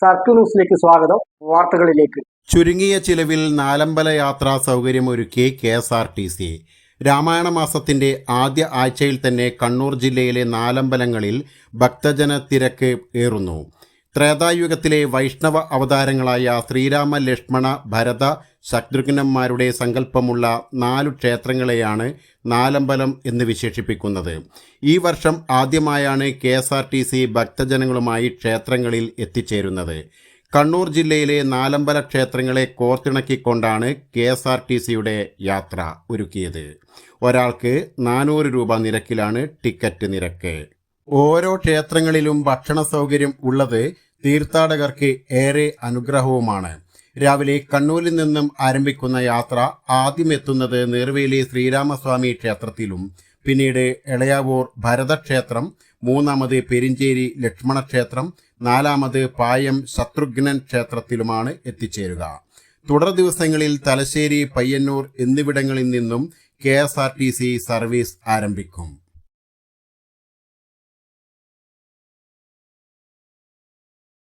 Circle ന്യൂസിലേക്ക് സ്വാഗതം. വാർത്തകളിലേക്ക്. ചുരുങ്ങിയ ചിലവിൽ നാലമ്പല യാത്രാ സൗകര്യമൊരുക്കി K S R T C Ramayana മാസത്തിന്റെ ആദ്യ ആഴ്ചയിൽ തന്നെ കണ്ണൂർ ജില്ലയിലെ നാലമ്പലങ്ങളിൽ ഭക്തജന തിരക്ക് ഏറുന്നു. ത്രേതായുഗത്തിലെ വൈഷ്ണവ അവതാരങ്ങളായ ശ്രീരാമ ലക്ഷ്മണ ഭരത ശത്രുഘ്നന്മാരുടെ സങ്കല്പമുള്ള നാലു ക്ഷേത്രങ്ങളെയാണ് നാലമ്പലം എന്ന് വിശേഷിപ്പിക്കുന്നത്. ഈ വർഷം ആദ്യമായാണ് K S R T C ഭക്തജനങ്ങളുമായി ക്ഷേത്രങ്ങളിൽ എത്തിച്ചേരുന്നത്. കണ്ണൂർ ജില്ലയിലെ നാലമ്പല ക്ഷേത്രങ്ങളെ കോർത്തിണക്കിക്കൊണ്ടാണ് കെ എസ് ആർ ടി സിയുടെ യാത്ര ഒരുക്കിയത്. ഒരാൾക്ക് നാനൂറ് രൂപ നിരക്കിലാണ് ടിക്കറ്റ് നിരക്ക്. ഓരോ ക്ഷേത്രങ്ങളിലും ഭക്ഷണ സൗകര്യം ഉള്ളത് തീർത്ഥാടകർക്ക് ഏറെ അനുഗ്രഹവുമാണ്. രാവിലെ കണ്ണൂരിൽ നിന്നും ആരംഭിക്കുന്ന യാത്ര ആദ്യം എത്തുന്നത് നേർവേലി ശ്രീരാമസ്വാമി ക്ഷേത്രത്തിലും പിന്നീട് എളയാവൂർ ഭരതക്ഷേത്രം മൂന്നാമത് പെരിഞ്ചേരി ലക്ഷ്മണക്ഷേത്രം നാലാമത് പായം ശത്രുഘ്നൻ ക്ഷേത്രത്തിലുമാണ് എത്തിച്ചേരുക. തുടർ ദിവസങ്ങളിൽ തലശ്ശേരി പയ്യന്നൂർ എന്നിവിടങ്ങളിൽ നിന്നും കെ സർവീസ് ആരംഭിക്കും.